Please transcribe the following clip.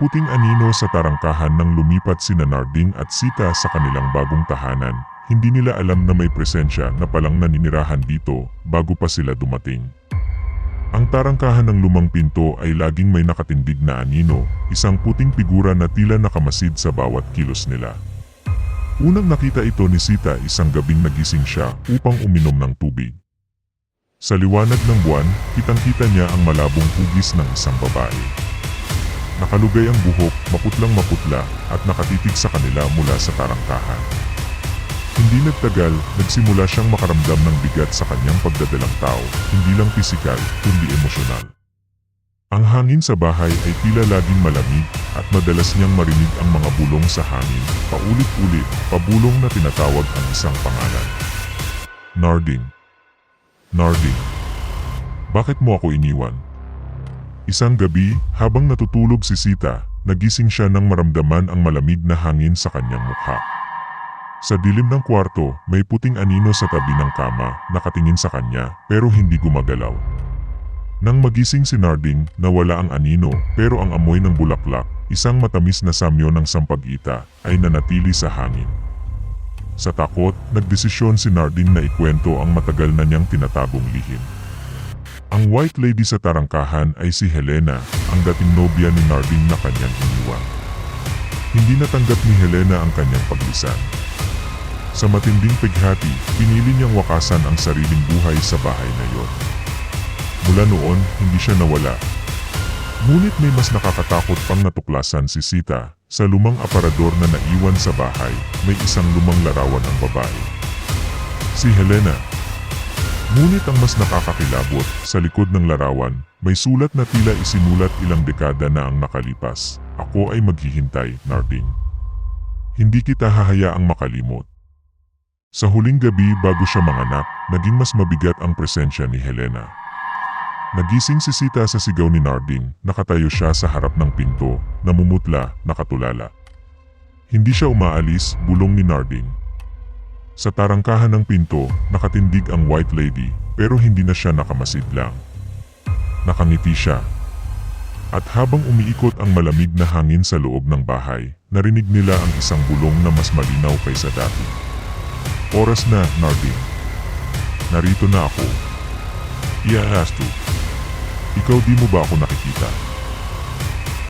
puting anino sa tarangkahan nang lumipat sina Narding at Sita sa kanilang bagong tahanan. Hindi nila alam na may presensya na palang naninirahan dito bago pa sila dumating. Ang tarangkahan ng lumang pinto ay laging may nakatindig na anino, isang puting figura na tila nakamasid sa bawat kilos nila. Unang nakita ito ni Sita isang gabing nagising siya upang uminom ng tubig. Sa liwanag ng buwan, kitang-kita niya ang malabong hugis ng isang babae. Nakalugay ang buhok, maputlang maputla, at nakatitig sa kanila mula sa tarangkahan. Hindi nagtagal, nagsimula siyang makaramdam ng bigat sa kanyang pagdadalang tao, hindi lang pisikal, kundi emosyonal. Ang hangin sa bahay ay tila laging malamig at madalas niyang marinig ang mga bulong sa hangin, paulit-ulit, pabulong na tinatawag ang isang pangalan. Narding. Narding. Bakit mo ako iniwan? Isang gabi, habang natutulog si Sita, nagising siya nang maramdaman ang malamig na hangin sa kanyang mukha. Sa dilim ng kwarto, may puting anino sa tabi ng kama, nakatingin sa kanya, pero hindi gumagalaw. Nang magising si Narding, nawala ang anino, pero ang amoy ng bulaklak, isang matamis na samyo ng sampag-ita, ay nanatili sa hangin. Sa takot, nagdesisyon si Narding na ikwento ang matagal na niyang tinatagong lihim. Ang white lady sa tarangkahan ay si Helena, ang dating nobya ni Narding na kanyang iniwan. Hindi natanggap ni Helena ang kanyang paglisan. Sa matinding pighati, pinili niyang wakasan ang sariling buhay sa bahay na iyon. Mula noon, hindi siya nawala. Ngunit may mas nakakatakot pang natuklasan si Sita. Sa lumang aparador na naiwan sa bahay, may isang lumang larawan ng babae. Si Helena. Ngunit ang mas nakakakilabot, sa likod ng larawan, may sulat na tila isinulat ilang dekada na ang nakalipas. Ako ay maghihintay, Narding. Hindi kita hahayaang makalimot. Sa huling gabi bago siya manganak, naging mas mabigat ang presensya ni Helena. Nagising si Sita sa sigaw ni Narding, nakatayo siya sa harap ng pinto, namumutla, nakatulala. Hindi siya umaalis, bulong ni Narding. Sa tarangkahan ng pinto, nakatindig ang white lady, pero hindi na siya nakamasid lang. Nakangiti siya. At habang umiikot ang malamig na hangin sa loob ng bahay, narinig nila ang isang bulong na mas malinaw kaysa dati. Oras na, Narding. Narito na ako. Iaas to. Ikaw di mo ba ako nakikita?